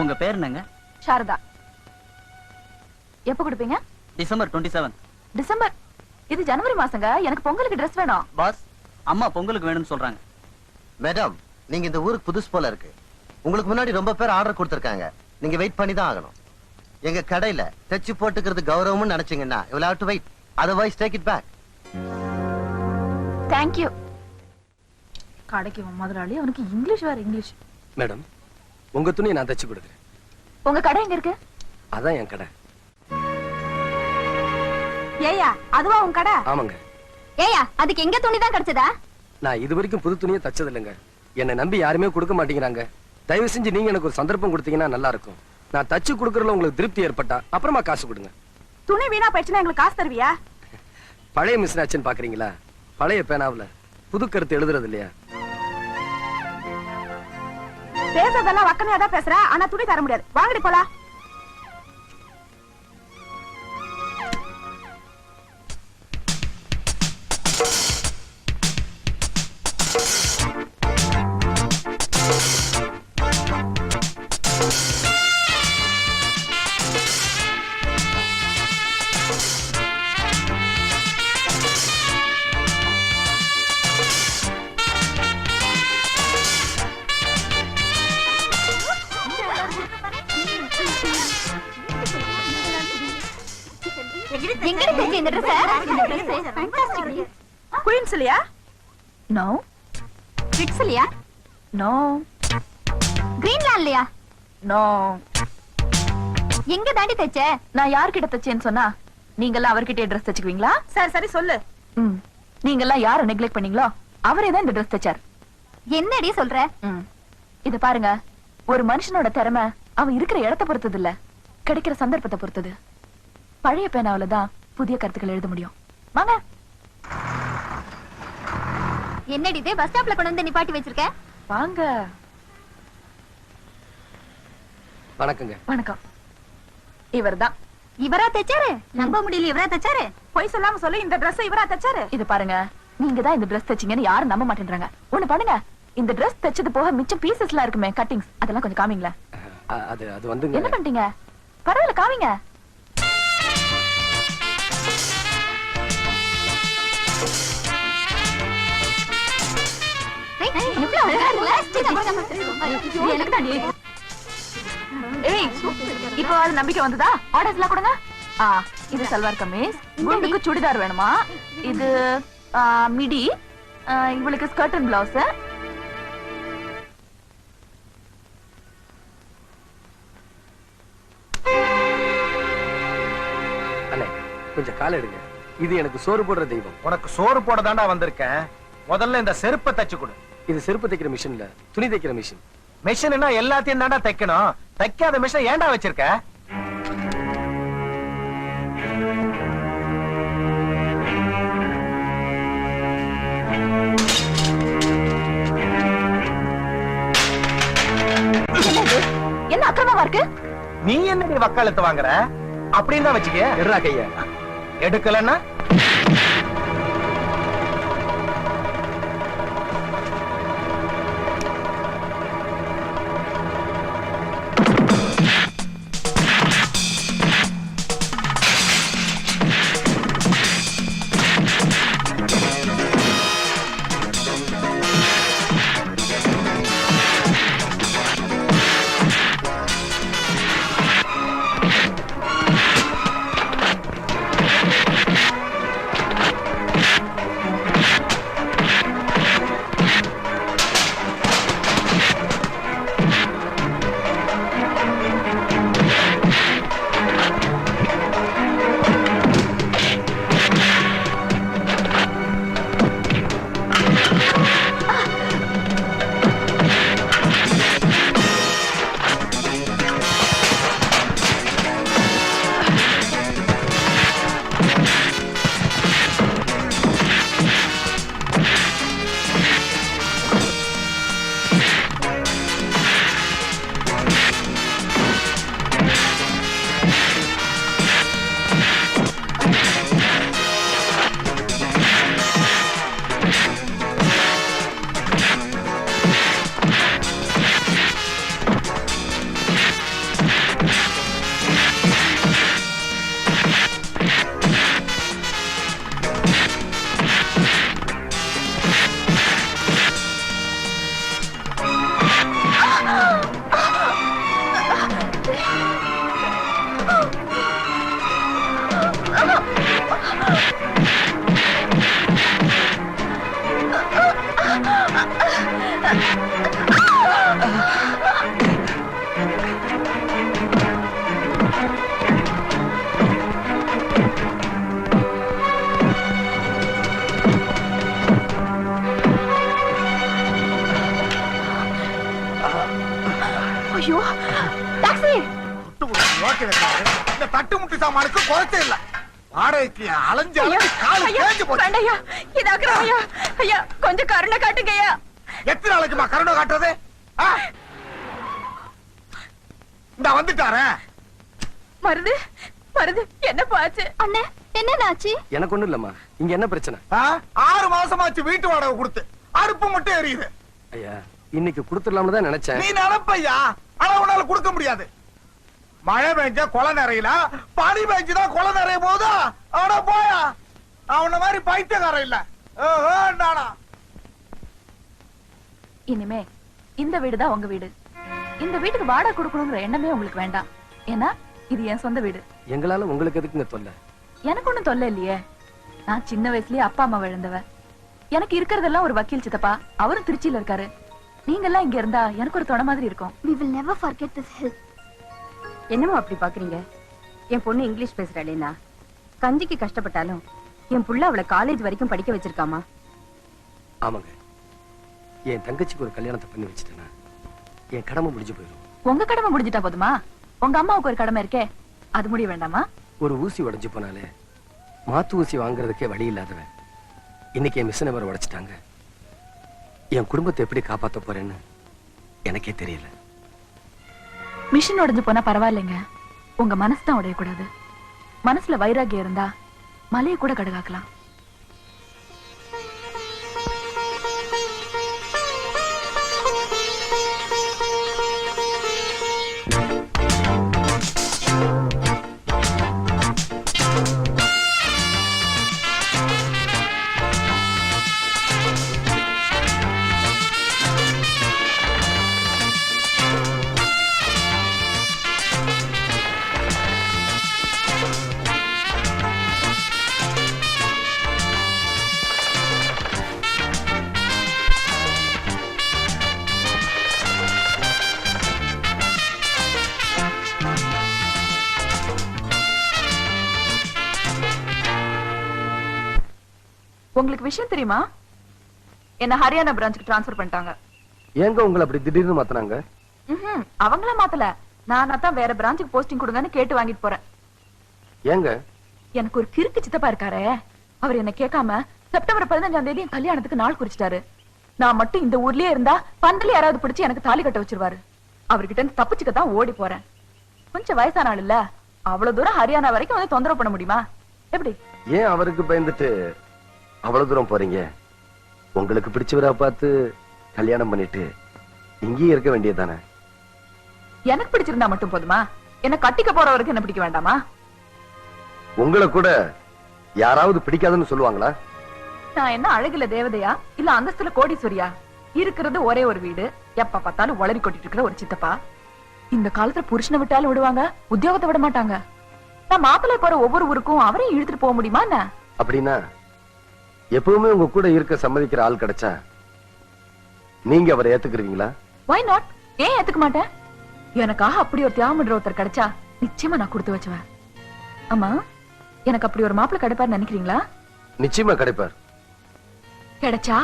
உங்க பேர் என்னங்க? சாரதா. எப்ப கொடுப்பீங்க? December twenty seven. டிசம்பர்? இது ஜனவரி மாசங்க. எனக்கு பொங்கலுக்கு Dress வேணும். பாஸ் அம்மா பொங்கலுக்கு வேணும்னு சொல்றாங்க. மேடம் நீங்க இந்த ஊருக்கு புதுசு போல இருக்கு. உங்களுக்கு முன்னாடி ரொம்ப பேர் ஆர்டர் கொடுத்திருக்காங்க. நீங்க வெயிட் பண்ணி தான் ஆகணும். எங்க கடையில தைச்சு போட்டுக்கிறது கௌரவம்னு நினைச்சீங்கன்னா you have to wait otherwise take it back thank you கடைக்கு முதலாளி அவனுக்கு இங்கிலீஷ் வேற இங்கிலீஷ். மேடம் உங்க துணியை நான் தச்சு கொடுக்குறேன். உங்க கடை எங்க இருக்கு? அதான் என் கடை. ஏயா அதுவா உங்க கடை? ஆமாங்க. ஏயா அதுக்கு எங்க துணி தான் கிடைச்சதா? நான் இது வரைக்கும் புது துணியை தச்சது இல்லைங்க என்னை நம்பி யாருமே கொடுக்க மாட்டேங்கிறாங்க. தயவு செஞ்சு நீங்க எனக்கு ஒரு சந்தர்ப்பம் கொடுத்தீங்கன்னா நல்லா இருக்கும் நான் தச்சு கொடுக்கறதுல உங்களுக்கு திருப்தி ஏற்பட்டா அப்புறமா காசு கொடுங்க. துணி வீணா போயிடுச்சுன்னா எங்களுக்கு காசு தருவியா? பழைய மிஷின் ஆச்சுன்னு பாக்குறீங்களா? பழைய பேனாவுல புது கருத்து எழுதுறது இல்லையா? பேசுறதெல்லாம் வக்கனையா தான் பேசுற ஆனா துணி தர முடியாது. வாங்கடி போலாம். எங்க இருக்கு இந்த Dress இந்த Dress ஃபேண்டாஸ்டிக் குயின்ஸ் இல்லையா நோ ஃபிட்ஸ் இல்லையா நோ கிரீன்லாண்ட்லயா? நோ எங்க தாண்டி தைச்ச? நான் யார்கிட்ட தச்சேன்னு சொன்னா நீங்கெல்லாம் அவர்கிட்டயே ட்ரெஸ் தச்சுக்குவீங்களா? சரி சரி சொல்லு. ம். நீங்கெல்லாம் யாரை நெக்லெக்ட் பண்ணீங்களோ அவரே தான் இந்த ட்ரெஸ் தச்சார். என்னடி சொல்ற? ம். இது பாருங்க ஒரு மனுஷனோட திறமை அவன் இருக்கிற இடத்தை பொறுத்தது இல்ல கிடைக்கிற சந்தர்ப்பத்தை பொறுத்தது. பழைய பேனாவில தான் புதிய கருத்துக்கள் எழுத முடியும். வாங்க. என்னடி இது? பஸ் ஸ்டாப்ல கொண்டு வந்து நிப்பாட்டி வச்சிருக்க? வாங்க. வணக்கங்க. வணக்கம். இவர்தான். இவரா தைச்சாரு? நம்ப முடியல இவரா தைச்சாரு? பொய் சொல்லாம சொல்லு இந்த Dress இவரா தச்சாரு? இது பாருங்க நீங்க தான் இந்த Dress தச்சீங்கன்னு யாரும் நம்ப மாட்டேன்றாங்க. ஒண்ணு பண்ணுங்க இந்த Dress தச்சது போக மிச்சம் பீசஸ்லாம் இருக்குமே கட்டிங்ஸ் அதெல்லாம் கொஞ்சம் காமிங்களேன். அது அது வந்துங்க. என்ன பண்ணிட்டீங்க? பரவாயில்ல காமிங்க. எனக்கு தாண்டி ஏய் இப்போ அது நம்பிக்கை வந்ததா? ஆர்டர்ஸ் எல்லாம் கொடுங்க. ஆ இது சல்வார் கமீஸ். குண்டுக்கு சுடிதார் வேணுமா? இது மிடி. இவளுக்கு ஸ்கர்ட் அண்ட் பிளவுஸ் அண்ணே கொஞ்சம் காலை எடுங்க. இது எனக்கு சோறு போடுற தெய்வம். உனக்கு சோறு போட தாண்டா வந்திருக்கேன். முதல்ல இந்த செருப்பை தச்சு கொடு. இது செருப்பு தைக்கிற மிஷின் இல்ல துணி தைக்கிற மிஷின் மிஷின்னா எல்லாத்தையும் தாண்டா தைக்கணும். தைக்காத மிஷின் ஏன்டா வச்சிருக்க? என்ன அக்கிரமமா இருக்கு? நீ என்னடி வக்காலத்து வாங்குற? அப்படின்னு தான் வச்சுக்க கைய. எடுக்கலன்னா? வேண்டாயா இதாக்குறோம் ஐயா. ஐயா கொஞ்சம் கருணை காட்டுங்க ஐயா. எத்தனை நாளைக்குமா கருணை காட்டுறது? இந்த வந்துட்டாரேன் மருது மருது என்ன பாச்சு அண்ணே என்னன்னாச்சு எனக்கு ஒண்ணும் இல்லம்மா. இங்க என்ன பிரச்சனை? ஆ? ஆறு மாசமாச்சு வீட்டு வாடகை கொடுத்து. அடுப்பு மட்டும் எரியுது. ஐயா இன்னைக்கு கொடுத்துடலாம்னு தான் நினைச்சேன். நீ நினைப்பையா ஆனா உன்னால கொடுக்க முடியாது. மழை பெஞ்சா கொலை நிறையல பனி பெஞ்சுதான் கொலை நிறைய போதா ஆனா போயா. அவன மாதிரி பைத்தியக்காரன் இல்ல. நானா இனிமே இந்த வீடு தான் உங்க வீடு. இந்த வீட்டுக்கு வாடகை கொடுக்கணுங்கிற எண்ணமே உங்களுக்கு வேண்டாம். ஏன்னா இது என் சொந்த வீடு. எங்களால உங்களுக்கு எதுக்குங்க தொல்லை? எனக்கு ஒண்ணும் தொல்லை இல்லையே. நான் சின்ன வயசுலயே அப்பா அம்மா விழுந்தவ எனக்கு இருக்கிறதெல்லாம் ஒரு வக்கீல் சித்தப்பா. அவரும் திருச்சியில இருக்காரு. நீங்க எல்லாம் இங்க இருந்தா எனக்கு ஒரு துணை மாதிரி இருக்கும். We will never forget this hill. என்னமோ அப்படி பாக்குறீங்க? என் பொண்ணு இங்கிலீஷ் பேசுறாளேனா கஞ்சிக்கு கஷ்டப்பட்டாலும் என் புள்ள அவளை காலேஜ் வரைக்கும் படிக்க வச்சிருக்காமா? ஆமாங்க. என் தங்கச்சிக்கு ஒரு கல்யாணத்தை பண்ணி வச்சுட்டேன்னா என் கடமை முடிஞ்சு போயிடும் உங்க கடமை முடிஞ்சிட்டா போதுமா? உங்க அம்மாவுக்கு ஒரு கடமை இருக்கே. அது முடிய வேண்டாமா? ஒரு ஊசி உடைஞ்சு போனாலே மாத்து ஊசி வாங்குறதுக்கே வழி இல்லாதவன். இன்னைக்கு என் மிஷினை வேற உடைச்சிட்டாங்க. என் குடும்பத்தை எப்படி காப்பாத்த போறேன்னு எனக்கே தெரியல. மிஷின் உடைஞ்சு போனா பரவாயில்லைங்க. உங்க மனசு தான் உடையக்கூடாது. மனசுல வைராகியம் இருந்தா மலையை கூட கடுகாக்கலாம். உங்களுக்கு விஷயம் தெரியுமா? என்ன ஹரியானா பிரான்ச்சுக்கு ட்ரான்ஸ்ஃபர் பண்ணிட்டாங்க. ஏங்க உங்களை அப்படி திடீர்னு மாத்தினாங்க? அவங்கள மாத்தல. நானா தான் வேற பிரான்ச்சுக்கு போஸ்டிங் கொடுங்கன்னு கேட்டு வாங்கிட்டு போறேன். ஏங்க? எனக்கு ஒரு கிறுக்கு சித்தப்பா இருக்காரே. அவர் என்ன கேட்காம செப்டம்பர் பதினஞ்சாம் தேதி கல்யாணத்துக்கு நாள் குறிச்சிட்டாரு. நான் மட்டும் இந்த ஊர்லயே இருந்தா பந்தல யாராவது பிடிச்சு எனக்கு தாலி கட்ட வச்சிருவாரு. அவர்கிட்ட இருந்து தப்பிச்சுக்க தான் ஓடி போறேன். கொஞ்சம் வயசான ஆள் இல்ல. அவ்வளவு தூரம் ஹரியானா வரைக்கும் வந்து தொந்தரவு பண்ண முடியுமா? எப்படி? ஏன் அவருக்கு பயந்துட்டு? அவ்வளவு தூரம் போறீங்க. உங்களுக்கு பிடிச்சவரா பார்த்து கல்யாணம் பண்ணிட்டு இங்கேயே இருக்க வேண்டியதுதானே? எனக்கு பிடிச்சிருந்தா மட்டும் போதுமா? என்ன கட்டிக்க போறவருக்கு என்ன பிடிக்க வேண்டாமா? உங்களை கூட யாராவது பிடிக்காதுன்னு சொல்லுவாங்களா? நான் என்ன அழகுல தேவதையா? இல்ல அந்தஸ்துல கோடீஸ்வரியா? இருக்கிறது ஒரே ஒரு வீடு. எப்ப பார்த்தாலும் உளறி கொட்டிட்டு இருக்கிற ஒரு சித்தப்பா. இந்த காலத்துல புருஷனை விட்டாலும் விடுவாங்க உத்தியோகத்தை விட மாட்டாங்க. நான் மாப்பிள்ளை போற ஒவ்வொரு ஊருக்கும் அவரையும் இழுத்துட்டு போக முடியுமா என்ன? அப்படின்னா எப்பவுமே உங்க கூட இருக்க சம்மதிக்கிற ஆள் கிடைச்சா நீங்க அவரை ஏத்துக்குருவீங்களா? வை நாட் ஏன் ஏத்துக்க மாட்டேன்? எனக்காக அப்படி ஒரு தியாகம்ன்ற ஒருத்தர் கிடைச்சா நிச்சயமா நான் கொடுத்து வச்சுவேன். ஆமா எனக்கு அப்படி ஒரு மாப்பிள்ளை கிடைப்பாரு நினைக்கிறீங்களா? நிச்சயமா கிடைப்பார். கிடைச்சா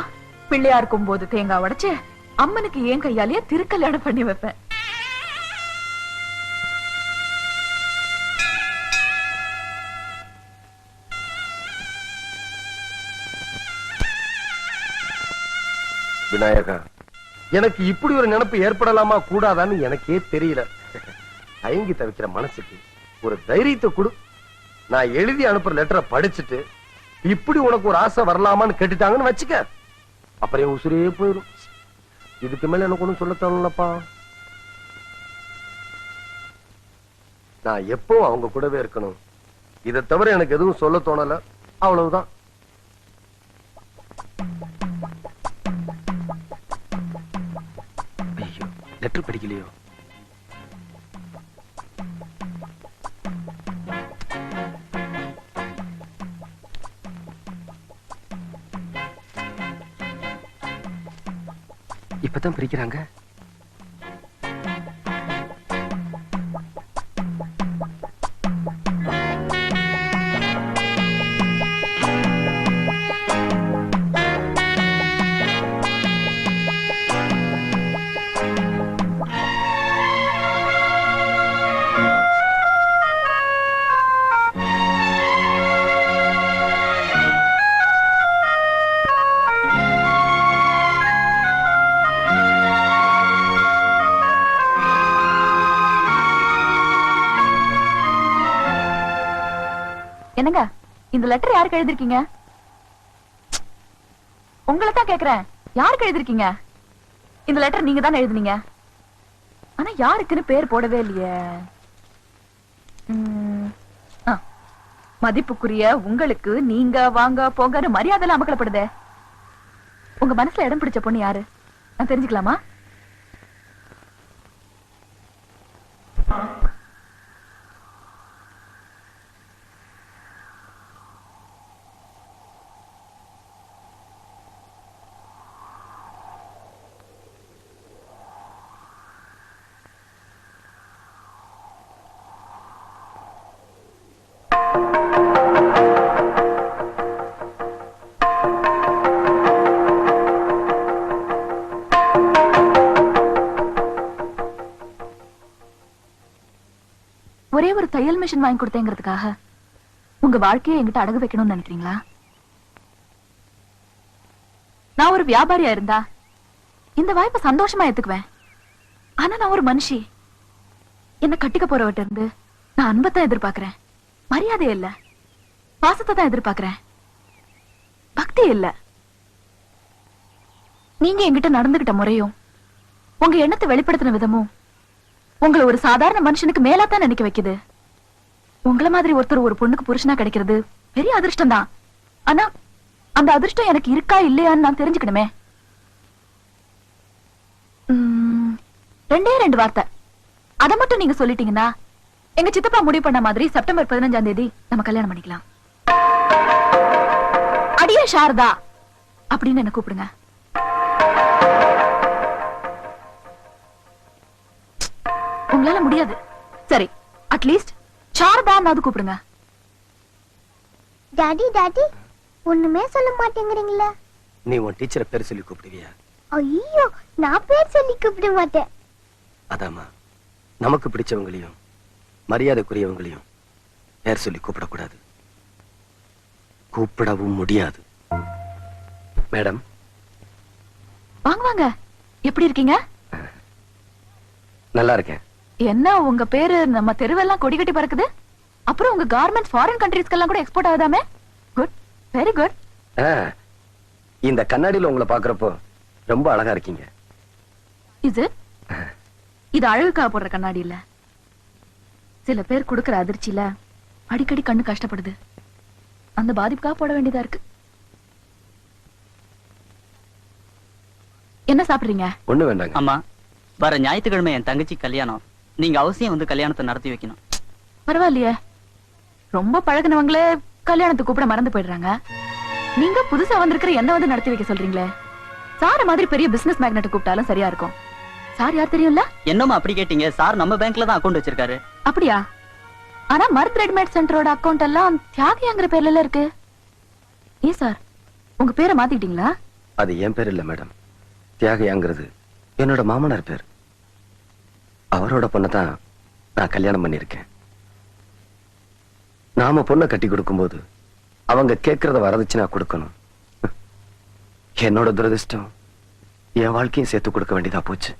பிள்ளையா இருக்கும் போது தேங்காய் உடைச்சு அம்மனுக்கு ஏன் கையாலேயே திருக்கல்யாணம் பண்ணி வைப்பேன். விநாயகா. எனக்கு இப்படி ஒரு நினைப்பு ஏற்படலாமா கூடாதான்னு எனக்கே தெரியல. தயங்கி தவிக்கிற மனசுக்கு ஒரு தைரியத்தை கொடு. நான் எழுதி அனுப்புற லெட்டரை படிச்சுட்டு இப்படி உனக்கு ஒரு ஆசை வரலாமான்னு கேட்டுட்டாங்கன்னு வச்சுக்க. அப்புறம் என் உசுரே போயிடும். இதுக்கு மேல எனக்கு ஒண்ணும் சொல்ல தோணலப்பா. நான் எப்போ அவங்க கூடவே இருக்கணும். இதை தவிர எனக்கு எதுவும் சொல்ல தோணல. அவ்வளவுதான். லெட்டர் படிக்கலையோ? இப்பதான் பிரிக்கிறாங்க. இந்த லெட்டர் யாருக்கு எழுதிருக்கீங்க? உங்களை தான் கேக்குறேன். யாருக்கு எழுதிருக்கீங்க? இந்த லெட்டர் நீங்க தான் எழுதுனீங்க? ஆனா யாருக்குன்னு பேர் போடவே இல்லையே. மதிப்புக்குரிய உங்களுக்கு நீங்க வாங்க போங்கன்னு மரியாதை அமக்கலப்படுதே. உங்க மனசுல இடம் பிடிச்ச பொண்ணு யாரு? நான் தெரிஞ்சுக்கலாமா? தையல் மிஷின் வாங்கி கொடுத்தேங்கிறதுக்காக உங்க வாழ்க்கையை என்கிட்ட அடகு வைக்கணும்னு நினைக்கிறீங்களா? நான் ஒரு வியாபாரியா இருந்தா இந்த வாய்ப்பை சந்தோஷமா ஏத்துக்குவேன். ஆனா நான் ஒரு மனுஷி. என்ன கட்டிக்க போறவட்ட இருந்து நான் அன்பத்தான் எதிர்பார்க்கிறேன். மரியாதை இல்ல. பாசத்தை தான் எதிர்பார்க்கிறேன். பக்தி இல்ல. நீங்க என்கிட்ட நடந்துகிட்ட முறையும் உங்க எண்ணத்தை வெளிப்படுத்தின விதமும் உங்களை ஒரு சாதாரண மனுஷனுக்கு மேலாத்தான் நினைக்க வைக்குது. உங்களை மாதிரி ஒருத்தர் ஒரு பொண்ணுக்கு புருஷனா கிடைக்கிறது பெரிய அதிர்ஷ்டம் தான் ஆனா அந்த அதிர்ஷ்டம் எனக்கு இருக்கா இல்லையான்னு நான் தெரிஞ்சுக்கணுமே. உம், ரெண்டே ரெண்டு வார்த்தை. அதை மட்டும் நீங்க சொல்லிட்டீங்கன்னா எங்க சித்தப்பா முடிவு பண்ண மாதிரி செப்டம்பர் பதினஞ்சாம் தேதி நம்ம கல்யாணம் பண்ணிக்கலாம். அடியே சாரதா அப்படின்னு என்ன கூப்பிடுங்க. உங்களால முடியாது. சரி அட்லீஸ்ட் சாரதான்னாவது கூப்பிடுங்க. டாடி டாடி ஒண்ணுமே சொல்ல மாட்டேங்கிறீங்களே. நீ உன் டீச்சரை பேர் சொல்லி கூப்பிடுவியா? ஐயோ நான் பேர் சொல்லி கூப்பிட மாட்டேன். அதாம்மா நமக்கு பிடிச்சவங்களையும் மரியாதைக்குரியவங்களையும் பேர் சொல்லி கூப்பிடக்கூடாது. கூப்பிடவும் முடியாது. மேடம். வாங்க வாங்க. எப்படி இருக்கீங்க? நல்லா இருக்கேன். என்ன உங்க பேரு நம்ம தெருவெல்லாம் கொடி கட்டி பறக்குது? அப்புறம் உங்க கார்மெண்ட் ஃபாரின் கண்ட்ரீஸ்க்கெல்லாம் கூட எக்ஸ்போர்ட் ஆகுதாமே? குட் வெரி குட் ஆ, இந்த கண்ணாடியில உங்களை பாக்குறப்போ ரொம்ப அழகா இருக்கீங்க. இது இது அழகுக்காக போடுற கண்ணாடி இல்ல. சில பேர் கொடுக்கிற அதிர்ச்சியில அடிக்கடி கண்ணு கஷ்டப்படுது. அந்த பாதிப்புக்காக போட வேண்டியதா இருக்கு. என்ன சாப்பிடுறீங்க? ஒண்ணு வேண்டாங்க. அம்மா வர ஞாயிற்றுக்கிழமை என் தங்கச்சி கல்யாணம். நீங்க அவசியம் வந்து கல்யாணத்தை நடத்தி வைக்கணும். பரவாயில்லையே. ரொம்ப பழகுனவங்களே கல்யாணத்துக்கு கூப்பிட மறந்து போயிடுறாங்க. நீங்க புதுசா வந்திருக்கிற என்ன வந்து நடத்தி வைக்க சொல்றீங்களே? சார மாதிரி பெரிய பிசினஸ் மேக்னெட் கூப்பிட்டாலும் சரியா இருக்கும். சார் யார் தெரியும்ல? என்னம்மா அப்படி கேட்டீங்க? சார் நம்ம பேங்க்ல தான் அக்கௌண்ட் வச்சிருக்காரு. அப்படியா? ஆனா மருத் ரெடிமேட் சென்டரோட அக்கவுண்ட் எல்லாம் தியாகிங்கிற பேர்ல எல்லாம் இருக்கு. ஏன் சார்? உங்க பேரை மாத்திக்கிட்டீங்களா? அது என் பேர் இல்ல மேடம். தியாகையாங்கிறது என்னோட மாமனார் பேர். அவரோட பொண்ணை தான் நான் கல்யாணம் பண்ணியிருக்கேன். நாம பொண்ணை கட்டி கொடுக்கும்போது அவங்க கேட்கறத வரதட்சணா கொடுக்கணும். என்னோட துரதிர்ஷ்டம் என் வாழ்க்கையும் சேர்த்து கொடுக்க வேண்டியதா போச்சு.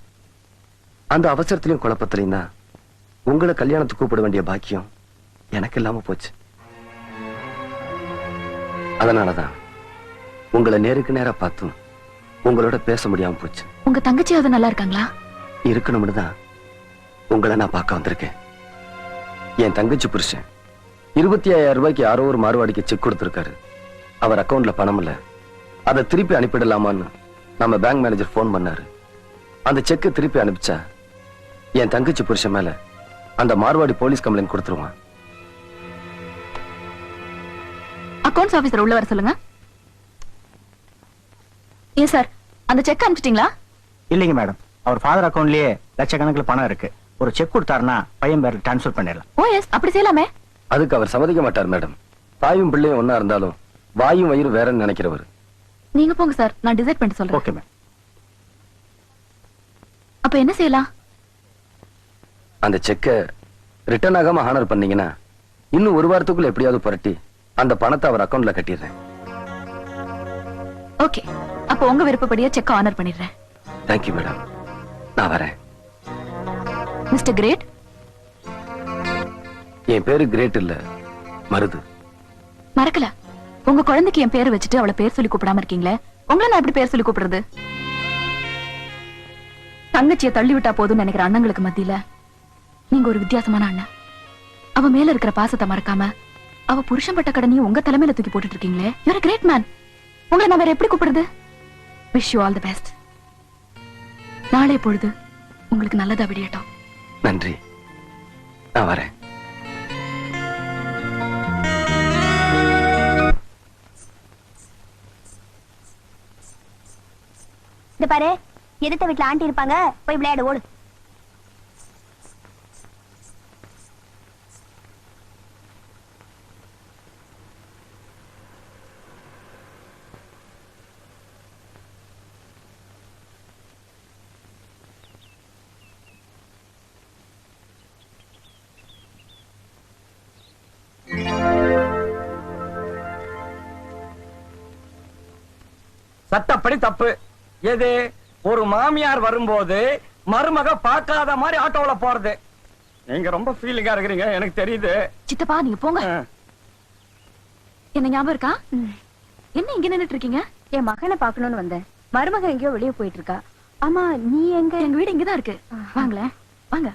அந்த அவசரத்திலையும் குழப்பத்திலையும் தான் உங்களை கல்யாணத்துக்கு கூப்பிட வேண்டிய பாக்கியம் எனக்கு இல்லாம போச்சு. அதனாலதான் உங்களை நேருக்கு நேரா பார்த்தும் உங்களோட பேச முடியாம போச்சு. உங்க தங்கச்சியாவது நல்லா இருக்காங்களா? இருக்கணும்னு தான் உங்களை நான் பார்க்க வந்திருக்கேன். என் தங்கச்சி புருஷன் இருபத்தி ஐயாயிரம் ரூபாய்க்கு யாரோ ஒரு மார்வாடிக்கு செக் கொடுத்திருக்காரு. அவர் அக்கவுண்ட்ல பணம் இல்ல. அதை திருப்பி அனுப்பிடலாமான்னு நம்ம பேங்க் மேனேஜர் ஃபோன் பண்ணாரு. அந்த செக்கை திருப்பி அனுப்பிச்சா என் தங்கச்சி புருஷன் மேல அந்த மார்வாடி போலீஸ் கம்ப்ளைண்ட் கொடுத்துருவான். அக்கவுண்ட்ஸ் ஆபீசர் உள்ள வர சொல்லுங்க. ஏன் சார் அந்த செக் அனுப்பிச்சிட்டீங்களா? இல்லைங்க மேடம். அவர் ஃபாதர் அக்கவுண்ட்லயே லட்சக்கணக்கில் பணம் இருக்கு. ஒரு செக் கொடுத்தாருன்னா பையன் பேர்ல ட்ரான்ஸ்ஃபர் பண்ணிடலாம். ஓ எஸ் அப்படி செய்யலாமே. அதுக்கு அவர் சம்மதிக்க மாட்டார் மேடம். தாயும் பிள்ளையும் ஒன்னா இருந்தாலும் வாயும் வயிறு வேறன்னு நினைக்கிறவர். நீங்க போங்க சார் நான் டிசைட் பண்ணிட்டு சொல்றேன். ஓகே மேம் அப்ப என்ன செய்யலாம்? அந்த செக்கை ரிட்டர்ன் ஆகாம ஹானர் பண்ணீங்கன்னா இன்னும் ஒரு வாரத்துக்குள்ள எப்படியாவது புரட்டி அந்த பணத்தை அவர் அக்கவுண்ட்ல கட்டிடுறேன். ஓகே அப்ப உங்க விருப்பப்படியே செக் ஆனர் பண்ணிடுறேன். தேங்க்யூ மேடம் நான் வரேன். Mister great? என் பேரு கிரேட் இல்ல மருது. மறக்கல. உங்க குழந்தைக்கு என் பேரை வச்சுட்டு அவளை பேர் சொல்லி கூப்பிடாம இருக்கீங்களே உங்களை நான் எப்படி பேர் சொல்லி கூப்பிடுறது? தங்கச்சியை தள்ளி விட்டா போதும்னு நினைக்கிற அண்ணங்களுக்கு மத்தியில நீங்க ஒரு வித்தியாசமான அண்ணன். அவ மேல இருக்கிற பாசத்தை மறக்காம அவ புருஷன் பட்ட கடனையும் உங்க தலைமையில தூக்கி போட்டுட்டு இருக்கீங்களே யூர் கிரேட் மேன் உங்களை நான் வேற எப்படி கூப்பிடுறது? Wish you all the best நாளை பொழுது உங்களுக்கு நல்லதா விடியட்டும். நன்றி. நான் வரேன். இந்த பாரு எதிர்த்த வீட்டுல ஆண்டி இருப்பாங்க? போய் விளையாடு ஓடு. சட்டப்படி தப்பு. எது? ஒரு மாமியார் வரும்போது மருமக பார்க்காத மாதிரி ஆட்டோல போறது. நீங்க ரொம்ப ஃபீலிங்கா இருக்கிறீங்க எனக்கு தெரியுது. சித்தப்பா நீங்க போங்க. என்ன ஞாபகம் இருக்கா? என்ன இங்க நின்னுட்டு இருக்கீங்க? என் மகனை பார்க்கணும்னு வந்தேன். மருமக எங்கேயோ வெளியே போயிட்டு இருக்கா ஆமா நீ எங்க? எங்க வீடு இங்கதான் இருக்கு. வாங்களேன் வாங்க.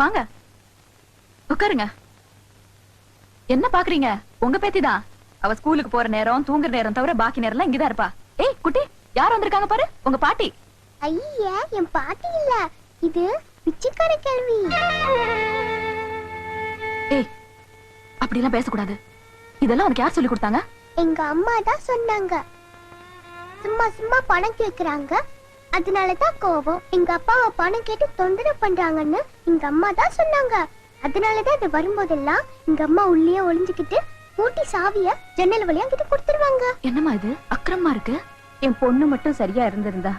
வாங்க. உட்காருங்க. என்ன பாக்குறீங்க? உங்க பேத்தி தான் அவ ஸ்கூலுக்கு போற நேரம் தூங்குற நேரம் தவிர பாக்கி நேரம்லாம் இங்கதான் இருப்பா. ஏய் குட்டி யார் வந்திருக்காங்க பாரு? உங்க பாட்டி. ஐயா என் பாட்டி இல்ல. இது பிச்சைக்கார கேள்வி. ஏய் அப்படிலாம் பேசக்கூடாது. இதெல்லாம் உனக்கு யார் சொல்லி கொடுத்தாங்க? எங்க அம்மா தான் சொன்னாங்க. சும்மா சும்மா பணம் கேக்குறாங்க. அதனாலதான் கோபம் எங்க அப்பாவை பணம் கேட்டு தொந்தரவு பண்றாங்கன்னு எங்க அம்மா தான் சொன்னாங்க. அதனாலதான் அது வரும்போதெல்லாம் எங்க அம்மா உள்ளே ஒளிஞ்சுக்கிட்டு பூட்டி சாவிய ஜன்னல் வழியா கிட்ட கொடுத்துருவாங்க. என்னம்மா இது? அக்கிரமா இருக்கு? என் பொண்ணு மட்டும் சரியா இருந்திருந்தா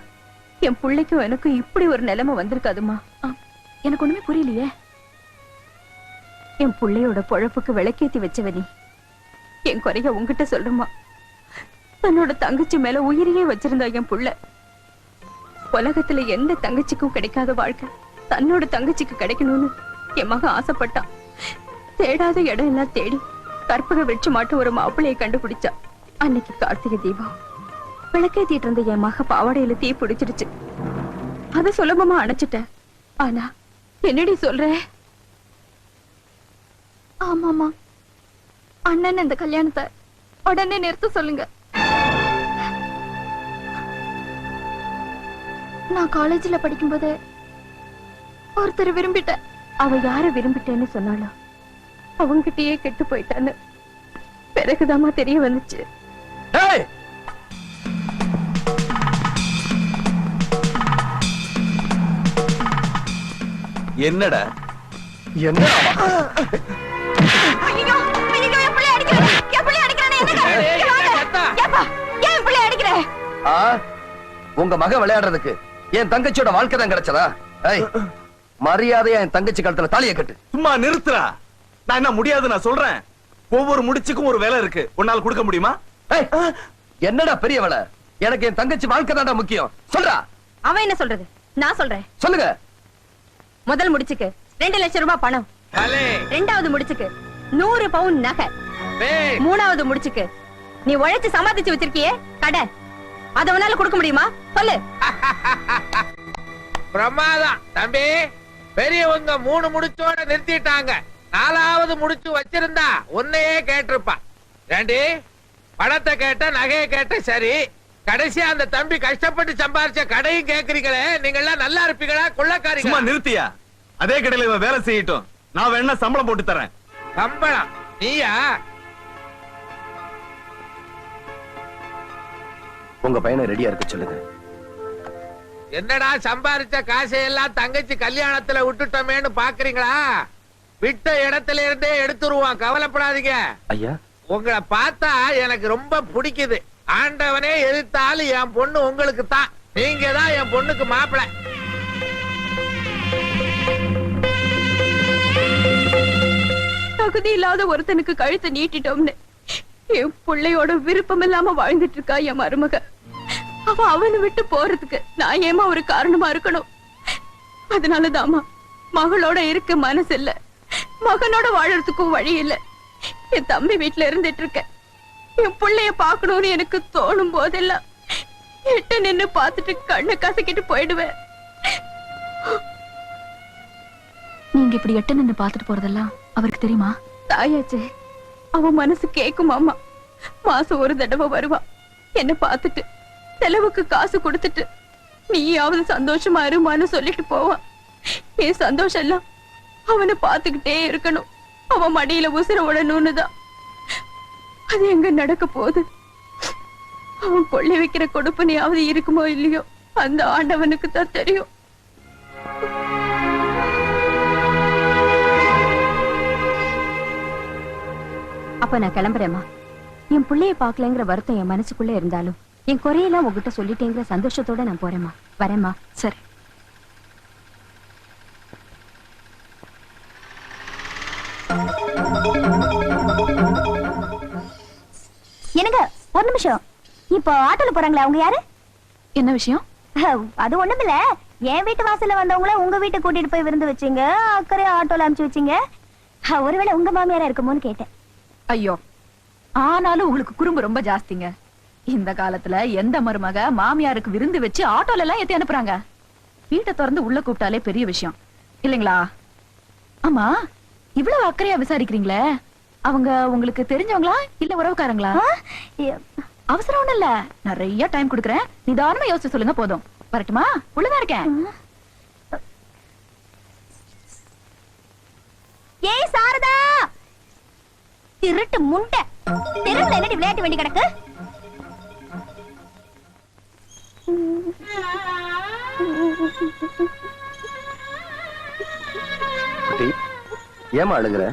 என் பிள்ளைக்கும் எனக்கும் இப்படி ஒரு நிலைமை வந்திருக்காதுமா எனக்கு ஒண்ணுமே புரியலையே. என் பிள்ளையோட பொழப்புக்கு விளக்கேத்தி வச்சவ நீ. என் குறைய உன்கிட்ட சொல்றமா தன்னோட தங்கச்சி மேல உயிரையே வச்சிருந்தா என் புள்ள. உலகத்துல எந்த தங்கச்சிக்கும் கிடைக்காத வாழ்க்கை. தன்னோட தங்கச்சிக்கு கிடைக்கணும்னு என் மகன் ஆசைப்பட்டான். தேடாத இடம் எல்லாம் தேடி கற்பக வெற்றி மாட்டு ஒரு மாப்பிள்ளையை கண்டுபிடிச்சா. அன்னைக்கு கார்த்திகை தீபம். விளக்கேத்திட்டு இருந்த என் மக பாவாடையில தீ பிடிச்சிருச்சு அத சுலபமா அணைச்சிட்டேன். ஆனா என்னடி சொல்ற? ஆமாமா அண்ணன் இந்த கல்யாணத்தை உடனே நிறுத்த சொல்லுங்க. நான் காலேஜ்ல படிக்கும்போது ஒருத்தர் விரும்பிட்டேன். அவ யார விரும்பிட்டேன்னு சொன்னாலும் அவங்கிட்டயே கெட்டு போயிட்டான்னு பிறகுதாம்மா தெரிய வந்துச்சு. ஏய்! என்னடா? என்ன ஆ? உங்க மக விளையாடுறதுக்கு என் தங்கச்சியோட வாழ்க்கை தான் கிடைச்சதா? ஏய் மரியாதையா என் தங்கச்சி கழுத்துல தாலியை கட்டு. சும்மா நிறுத்துறா நான் என்ன முடியாது நான் சொல்றேன். ஒவ்வொரு முடிச்சுக்கும் ஒரு வேலை இருக்கு. உன்னால கொடுக்க முடியுமா? என்னடா பெரிய வேலை? எனக்கு என் தங்கச்சி வாழ்க்கை தான்டா முக்கியம். சொல்றா. அவன் என்ன சொல்றது? நான் சொல்றேன். சொல்லுங்க. முதல் முடிச்சுக்கு ரெண்டு லட்சம் ரூபாய் பணம். ரெண்டாவது முடிச்சுக்கு நூறு பவுன் நகை. மூணாவது முடிச்சுக்கு நீ உழைச்சு சமாளிச்சு வச்சிருக்கியே கடை. அத உன்னால கொடுக்க முடியுமா? சொல்லு. பிரமாதம். தம்பி பெரியவங்க மூணு முடிச்சோட நிறுத்திட்டாங்க. நாலாவது முடிச்சு வச்சிருந்தா உன்னையே கேட்டிருப்பா. ஏண்டி? பணத்தை கேட்ட நகையை கேட்ட சரி. கடைசியா அந்த தம்பி கஷ்டப்பட்டு சம்பாரிச்ச கடையும் கேக்குறீங்களே நீங்க எல்லாம் நல்லா இருப்பீங்களா? சும்மா கொள்ளக்காரீங்க நிறுத்தியா? அதே கடையில இவன் வேலை செய்யட்டும். நான் வேணா சம்பளம் போட்டு தரேன். சம்பளம்? நீயா? உங்க பையனை ரெடியா இருக்க சொல்லுங்க. என்னடா சம்பாரிச்ச காசை எல்லாம் தங்கச்சி கல்யாணத்துல விட்டுட்டோமேன்னு பாக்குறீங்களா? விட்ட இடத்துல இருந்தே எடுத்துருவான் கவலைப்படாதீங்க. ஐயா. உங்களை பார்த்தா எனக்கு ரொம்ப பிடிக்குது. ஆண்டவனே எதிர்த்தாலும் என் பொண்ணு உங்களுக்கு தான். நீங்க தான் என் பொண்ணுக்கு மாப்பிளை. தகுதி இல்லாத ஒருத்தனுக்கு கழுத்தை நீட்டிட்டோம்னு. என் பிள்ளையோட விருப்பம் இல்லாம வாழ்ந்துட்டு இருக்கா என் மருமக. அவ அவனை விட்டு போறதுக்கு நான் ஏமா ஒரு காரணமா இருக்கணும்? அதனாலதாம்மா மகளோட இருக்க மனசு இல்ல மகனோட வாழறதுக்கும் வழி இல்ல. என் தம்பி வீட்டுல இருந்துட்டு இருக்கேன் என் புள்ளைய பார்க்கணும்னு எனக்கு தோணும் போதெல்லாம் எட்ட நின்னு பார்த்துட்டு கண்ணை கசக்கிட்டு போயிடுவேன். நீங்க இப்படி எட்ட நின்னு பாத்துட்டு போறதெல்லாம் அவருக்கு தெரியுமா? தாயாச்சே அவ மனசு கேக்குமாமா மாசம் ஒரு தடவை வருவா என்ன பார்த்துட்டு செலவுக்கு காசு கொடுத்துட்டு நீயாவது சந்தோஷமா இருமான்னு சொல்லிட்டு போவான். என் சந்தோஷம் எல்லாம் அவனை பார்த்துக்கிட்டே இருக்கணும். அவன் மடியில உசுர விடணும்னு தான் அது எங்க நடக்க போகுது? அவன் கொள்ளை வைக்கிற கொடுப்பனையாவது இருக்குமோ இல்லையோ? அந்த ஆண்டவனுக்கு தான் தெரியும். அப்ப நான் கிளம்புறேம்மா. என் புள்ளைய பாக்கலங்கிற வருத்தம் என் மனசுக்குள்ள இருந்தாலும் என் குறையெல்லாம் உங்ககிட்ட சொல்லிட்டேங்கிற சந்தோஷத்தோட நான் போறேம்மா. வரேம்மா. சரி. என்னங்க ஒரு நிமிஷம். இப்போ ஆட்டோல போறாங்களே அவங்க யாரு? என்ன விஷயம்? அது ஒண்ணுமில்ல. என் வீட்டு வாசல்ல வந்தவங்கள உங்க வீட்டுக்கு கூட்டிட்டு போய் விருந்து வச்சீங்க அக்கறையா ஆட்டோல அனுப்பிச்சு வச்சீங்க. ஒருவேளை உங்க மாமியாரா இருக்குமோன்னு கேட்டேன். ஐயோ ஆனாலும் உங்களுக்கு குறும்பு ரொம்ப ஜாஸ்திங்க. இந்த காலத்துல எந்த மருமக மாமியாருக்கு விருந்து வச்சு ஆட்டோல எல்லாம் ஏத்தி அனுப்புறாங்க? வீட்டை திறந்து உள்ள கூப்பிட்டாலே பெரிய விஷயம். இல்லைங்களா? ஆமா இவ்வளவு அக்கறையா விசாரிக்கிறீங்களே? அவங்க உங்களுக்கு தெரிஞ்சவங்களா இல்ல உறவுக்காரங்களா? அவசரம் ஒண்ணு இல்ல. நிறைய டைம் கொடுக்குறேன். நிதானமா யோசிச்சு சொல்லுங்க போதும். வரட்டுமா? உள்ளதான் இருக்கேன். ஏய் சாரதா! திருட்டு முண்டை. தெருவுல என்னடி விளையாட்டு வேண்டி கிடக்கு ஏமா அழுகுற?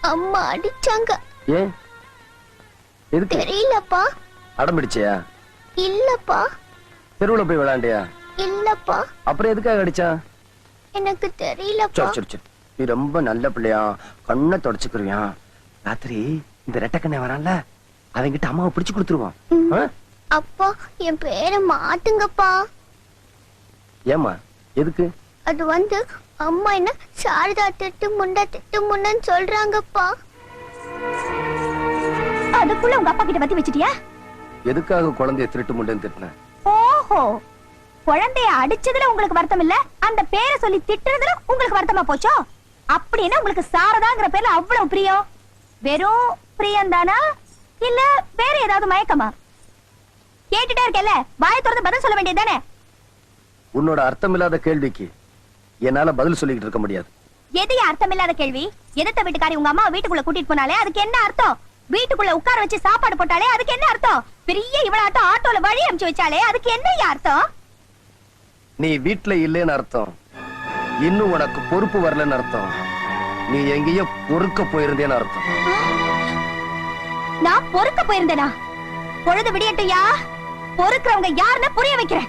அம்மா அடிச்சாங்க. ஏன் எதுக்கு? தெரியலப்பா. அடம் பிடிச்சியா இல்லப்பா. தெருவுல போய் விளையாண்டியா? இல்லப்பா. அப்புறம் எதுக்காக அடிச்சா? எனக்கு தெரியலப்பா. சரி சரி நீ ரொம்ப நல்ல பிள்ளையா. கண்ணை தொடச்சுக்கிறியா? ராத்திரி இந்த ரெட்டக்கண்ணை வரான்ல அவங்கிட்ட அம்மாவை பிடிச்சு கொடுத்துருவான்? அப்பா என் பேரை மாத்துங்கப்பா. ஏம்மா? எதுக்கு? அது வந்து அம்மா என்ன சாரதா திட்டு முண்டை திட்டு முண்டன்னு சொல்றாங்கப்பா. அதுக்குள்ள உங்க அப்பா கிட்ட பத்தி வச்சிட்டியா? எதுக்காக குழந்தைய திருட்டு முண்டேன்னு திட்டின? ஓஹோ. குழந்தைய அடிச்சதுல உங்களுக்கு வருத்தம் இல்ல? அந்த பேரை சொல்லி திட்டுறதுல உங்களுக்கு வருத்தமா போச்சோ? அப்படின்னா உங்களுக்கு சாரதாங்கிற பேர்ல அவ்வளவு பிரியம்? வெறும் பிரியம் தானா? இல்ல வேற ஏதாவது மயக்கமா? கேட்டுட்டே இருக்கேல்ல வாயை திறந்து பதில் சொல்ல வேண்டியதுதானே உன்னோட அர்த்தமில்லாத கேள்விக்கு என்னால பதில் சொல்லிக்கிட்டு இருக்க முடியாது. எதைய அர்த்தம் இல்லாத கேள்வி? எதிர்த்த வீட்டுக்காரி உங்க அம்மா வீட்டுக்குள்ள கூட்டிட்டு போனாலே அதுக்கு என்ன அர்த்தம்? வீட்டுக்குள்ள உட்கார வச்சு சாப்பாடு போட்டாலே அதுக்கு என்ன அர்த்தம்? பெரிய இவளாட்டம் ஆட்டோல வழி அனுப்பிச்சு வச்சாலே அதுக்கு என்ன அர்த்தம்? நீ வீட்ல இல்லைன்னு அர்த்தம். இன்னும் உனக்கு பொறுப்பு வரலன்னு அர்த்தம். நீ எங்கேயோ பொறுக்க போயிருந்தேன்னு அர்த்தம். நான் பொறுக்க போயிருந்தேனா? பொழுது விடியட்டையா பொறுக்கிறவங்க யாருன்னு புரிய வைக்கிறேன்.